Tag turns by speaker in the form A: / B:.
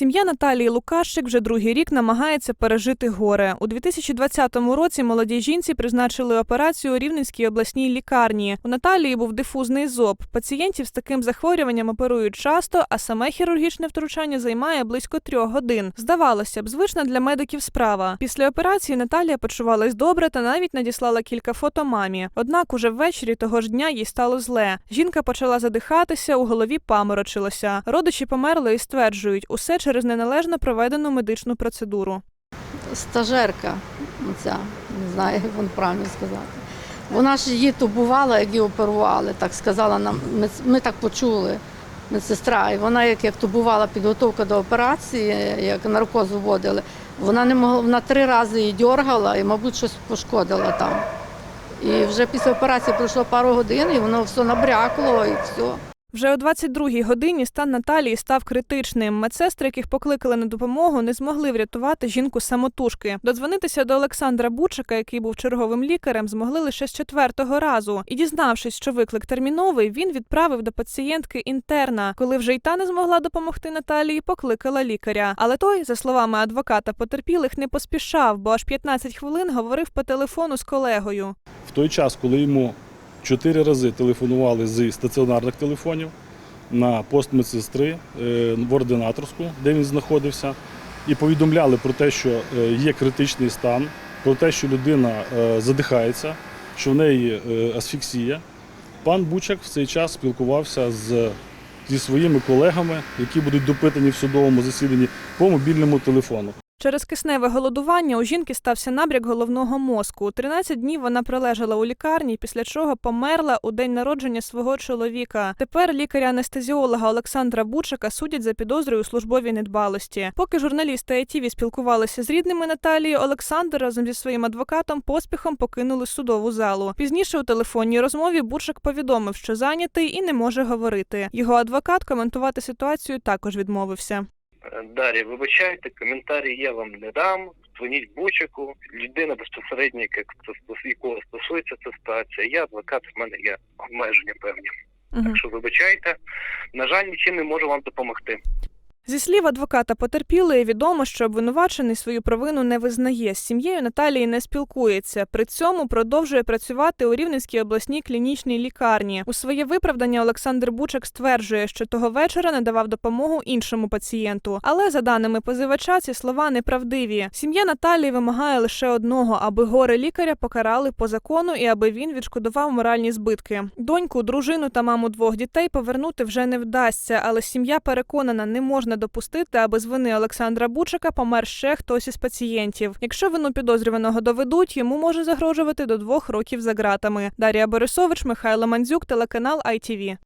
A: Сім'я Наталії Лукащик вже другий рік намагається пережити горе. У 2020 році молодій жінці призначили операцію у Рівненській обласній лікарні. У Наталії був дифузний зоб. Пацієнтів з таким захворюванням оперують часто, а саме хірургічне втручання займає близько трьох годин. Здавалося б, звична для медиків справа. Після операції Наталія почувалась добре та навіть надіслала кілька фото мамі. Однак уже ввечері того ж дня їй стало зле. Жінка почала задихатися, у голові паморочилося. Родичі померли і стверджують, усе через неналежно проведену медичну процедуру.
B: стажерка, ця, не знаю, як вам правильно сказати. Вона ж її тубувала, як її оперували, так сказала нам. Ми, ми так почули, медсестра. І вона, як, як тубувала підготовка до операції, як наркоз вводили, вона не могла, вона три рази її дергала і, мабуть, щось пошкодила там. І вже після операції пройшло пару годин, і воно все набрякло і все.
A: Вже о 22-й годині стан Наталії став критичним. Медсестри, яких покликали на допомогу, не змогли врятувати жінку самотужки. Додзвонитися до Олександра Бучика, який був черговим лікарем, змогли лише з четвертого разу. І дізнавшись, що виклик терміновий, він відправив до пацієнтки інтерна. Коли вже й та не змогла допомогти Наталії, покликала лікаря. Але той, за словами адвоката потерпілих, не поспішав, бо аж 15 хвилин говорив по телефону з колегою.
C: В той час, коли йому чотири рази телефонували з стаціонарних телефонів на пост медсестри е, в ординаторську, де він знаходився, і повідомляли про те, що е, є критичний стан, про те, що людина е, задихається, що в неї асфіксія. Пан Бучак в цей час спілкувався з, зі своїми колегами, які будуть допитані в судовому засіданні по мобільному телефону.
A: Через кисневе голодування у жінки стався набряк головного мозку. 13 днів вона пролежала у лікарні, після чого померла у день народження свого чоловіка. Тепер лікаря-анестезіолога Олександра Бучака судять за підозрою у службовій недбалості. Поки журналісти ITV спілкувалися з рідними Наталії, Олександр разом зі своїм адвокатом поспіхом покинули судову залу. Пізніше у телефонній розмові Бучак повідомив, що зайнятий і не може говорити. Його адвокат коментувати ситуацію також відмовився.
D: Е, Дар'я, вибачайте, коментарі я вам не дам. Дзвоніть Бучику, людина безпосередньо, як якого стосується ця ситуація. Я адвокат, в мене є обмеження певні.
A: Мгм.
D: Так що вибачайте. На жаль, нічим не можу вам допомогти.
A: Зі слів адвоката потерпілої, відомо, що обвинувачений свою провину не визнає. З сім'єю Наталії не спілкується. При цьому продовжує працювати у Рівненській обласній клінічній лікарні. У своє виправдання Олександр Бучак стверджує, що того вечора не давав допомогу іншому пацієнту. Але за даними позивача, ці слова неправдиві. Сім'я Наталії вимагає лише одного, аби горе лікаря покарали по закону і аби він відшкодував моральні збитки. Доньку, дружину та маму двох дітей повернути вже не вдасться, але сім'я переконана, не можна допустити, аби з вини Олександра Бучика помер ще хтось із пацієнтів. Якщо вину підозрюваного доведуть, йому може загрожувати до двох років за ґратами. Дарія Борисович, Михайло Мандзюк, телеканал ITV.